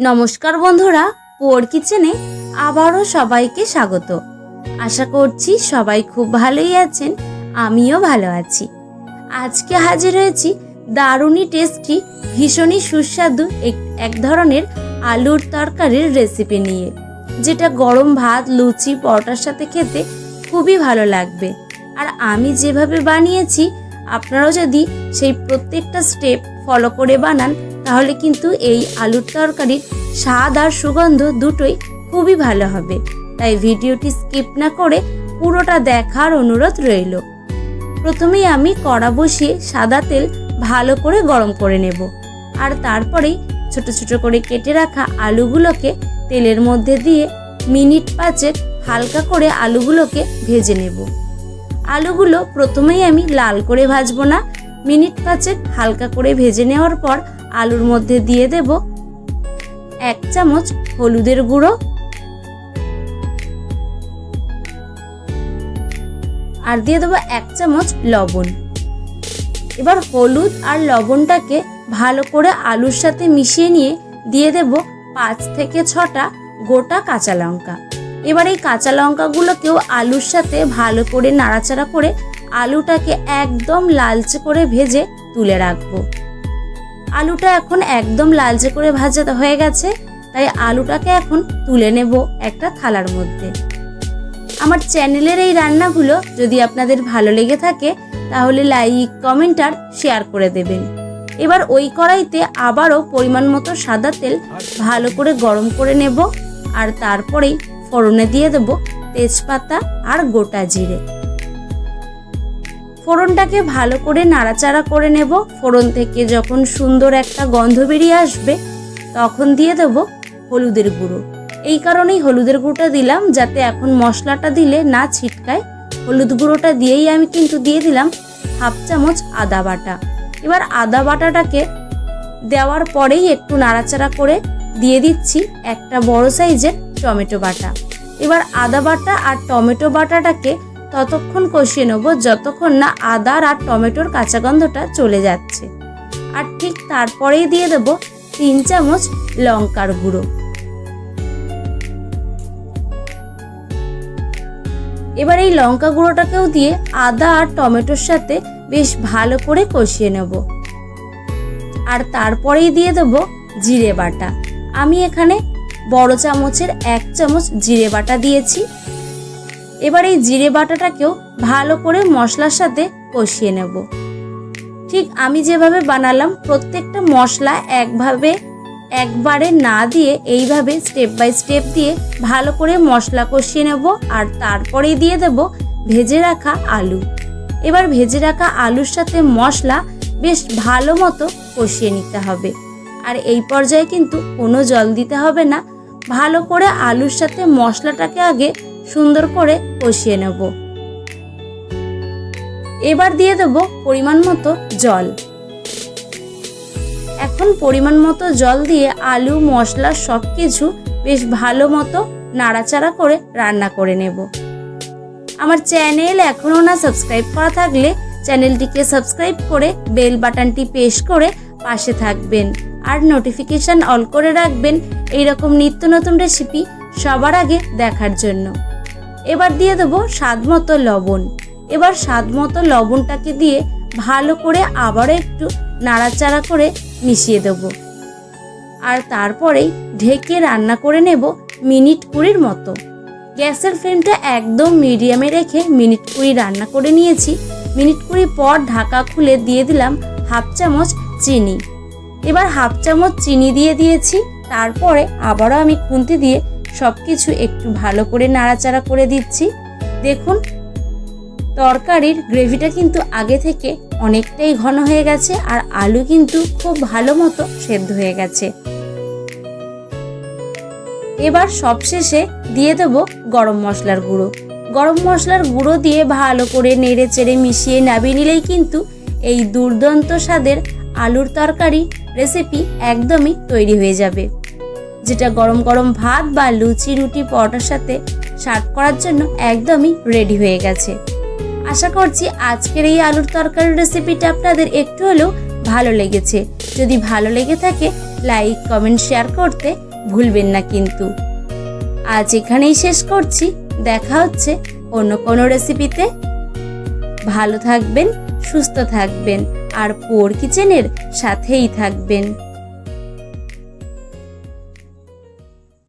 নমস্কার বন্ধুরা, পোর কিচেনে আবারও সবাইকে স্বাগত। আশা করছি সবাই খুব ভালোই আছেন, আমিও ভালো আছি। আজকে হাজির হয়েছি দারুণই টেস্টি, ভীষণই সুস্বাদু এক- এক ধরনের আলুর তরকারির রেসিপি নিয়ে, যেটা গরম ভাত, লুচি, পরোটার সাথে খেতে খুবই ভালো লাগবে। আর আমি যেভাবে বানিয়েছি, আপনারাও যদি সেই প্রত্যেকটা স্টেপ ফলো করে বানান তাহলে কিন্তু এই আলুর তরকারির স্বাদ আর সুগন্ধ দুটোই খুবই ভালো হবে। তাই ভিডিওটি স্কিপ না করে পুরোটা দেখার অনুরোধ রইল। প্রথমেই আমি কড়া বসিয়ে সাদা তেল ভালো করে গরম করে নেব। আর তারপরেই ছোট ছোট করে কেটে রাখা আলুগুলোকে তেলের মধ্যে দিয়ে মিনিট পাঁচেক হালকা করে আলুগুলোকে ভেজে নেব। আলুগুলো প্রথমেই আমি লাল করে ভাজবো না। মিনিট পাঁচেক হালকা করে ভেজে নেওয়ার পর আলুর মধ্যে দিয়ে দেব এক চামচ হলুদের গুঁড়ো আর দিয়ে দেবো এক চামচ লবণ। এবার হলুদ আর লবণটাকে ভালো করে আলুর সাথে মিশিয়ে নিয়ে দিয়ে দেব পাঁচ থেকে ছটা গোটা কাঁচা লঙ্কা। এবার এই কাঁচা লঙ্কাগুলোকেও আলুর সাথে ভালো করে নাড়াচাড়া করে আলুটাকে একদম লালচে করে ভেজে তুলে রাখব। আলুটা এখন একদম লালচে করে ভাজা হয়ে গেছে, তাই আলুটাকে এখন তুলে নেব একটা থালার মধ্যে। আমার চ্যানেলের এই রান্নাগুলো যদি আপনাদের ভালো লেগে থাকে, তাহলে লাইক, কমেন্ট আর শেয়ার করে দেবেন। এবার ওই কড়াইতে আবারও পরিমাণ মতো সাদা তেল ভালো করে গরম করে নেব, আর তারপরেই ফোড়নে দিয়ে দেব তেজপাতা আর গোটা জিরে। ফোড়নটাকে ভালো করে নাড়াচাড়া করে নেব। ফোড়ন থেকে যখন সুন্দর একটা গন্ধ বেরিয়ে আসবে, তখন দিয়ে দেব হলুদের গুঁড়ো। এই কারণেই হলুদের গুঁড়োটা দিলাম, যাতে এখন মশলাটা দিলে না ছিটকায়। হলুদ গুঁড়োটা দিয়েই আমি কিন্তু দিয়ে দিলাম হাফ চামচ আদা বাটা। এবার আদা বাটাটাকে দেওয়ার পরেই একটু নাড়াচাড়া করে দিয়ে দিচ্ছি একটা বড় সাইজের টমেটো বাটা। এবার আদা বাটা আর টমেটো বাটাটাকে ততক্ষণ কষিয়ে নেব যতক্ষণ না আদার আর টমেটোর কাঁচা গন্ধটা চলে যাচ্ছে। আর ঠিক তারপরেই দিয়ে দেবো তিন চামচ লঙ্কার গুঁড়ো। এবার এই লঙ্কা গুঁড়োটাকেও দিয়ে আদা আর টমেটোর সাথে বেশ ভালো করে কষিয়ে নেব। আর তারপরেই দিয়ে দেবো জিরে বাটা। আমি এখানে বড় চামচের এক চামচ জিরে বাটা দিয়েছি। এবার এই জিরে বাটাটাকেও ভালো করে মশলার সাথে কষিয়ে নেব। ঠিক আমি যেভাবে বানালাম, প্রত্যেকটা মশলা একভাবে, একবারে না দিয়ে এইভাবে স্টেপ বাই স্টেপ দিয়ে ভালো করে মশলা কষিয়ে নেব আর তারপরেই দিয়ে দেব ভেজে রাখা আলু। এবার ভেজে রাখা আলুর সাথে মশলা বেশ ভালো মতো কষিয়ে নিতে হবে। আর এই পর্যায়ে কিন্তু কোনো জল দিতে হবে না। ভালো করে আলুর সাথে মশলাটাকে আগে সুন্দর করে কষিয়ে নেব। এবার দিয়ে দেব পরিমাণ মতো জল। এখন পরিমাণ মতো জল দিয়ে আলু, মশলা সব কিছু বেশ ভালো মতো নাড়াচাড়া করে রান্না করে নেব। আমার চ্যানেল এখনও না সাবস্ক্রাইব করা থাকলে চ্যানেলটিকে সাবস্ক্রাইব করে বেল বাটনটি প্রেস করে পাশে থাকবেন। আর নোটিফিকেশান অল করে রাখবেন। এইরকম নিত্য নতুন রেসিপি সবার আগে দেখার জন্য। এবার দিয়ে দেবো স্বাদ মতো লবণ। এবার স্বাদ মতো লবণটাকে দিয়ে ভালো করে আবারও একটু নাড়াচাড়া করে মিশিয়ে দেব। আর তারপরেই ঢেকে রান্না করে নেব মিনিট কুড়ির মতো। গ্যাসের ফ্লেমটা একদম মিডিয়ামে রেখে মিনিট কুড়ি রান্না করে নিয়েছি। মিনিট কুড়ি পর ঢাকা খুলে দিয়ে দিলাম হাফ চামচ চিনি। এবার হাফ চামচ চিনি দিয়ে দিয়েছি। তারপরে আবারও আমি খুন্তি দিয়ে সব কিছু একটু ভালো করে নাড়াচাড়া করে দিচ্ছি। দেখুন, তরকারির গ্রেভিটা কিন্তু আগে থেকে অনেকটাই ঘন হয়ে গেছে আর আলু কিন্তু খুব ভালো মতো সেদ্ধ হয়ে গেছে। এবার সবশেষে দিয়ে দেবো গরম মশলার গুঁড়ো। গরম মশলার গুঁড়ো দিয়ে ভালো করে নেড়ে চেড়ে মিশিয়ে নামিয়ে নিলেই কিন্তু এই দুর্দান্ত স্বাদের আলুর তরকারি রেসিপি একদমই তৈরি হয়ে যাবে। যেটা গরম গরম ভাত বা লুচি, রুটি, পরোটার সাথে সার্ভ করার জন্য একদমই রেডি হয়ে গেছে। আশা করছি আজকের এই আলুর তরকারির রেসিপিটা আপনাদের একটু হলেও ভালো লেগেছে। যদি ভালো লেগে থাকে লাইক কমেন্ট শেয়ার করতে ভুলবেন না কিন্তু। আজ এখানেই শেষ করছি। দেখা হচ্ছে অন্য কোনো রেসিপিতে ভালো থাকবেন, সুস্থ থাকবেন, আর পোর কিচেনের সাথেই থাকবেন।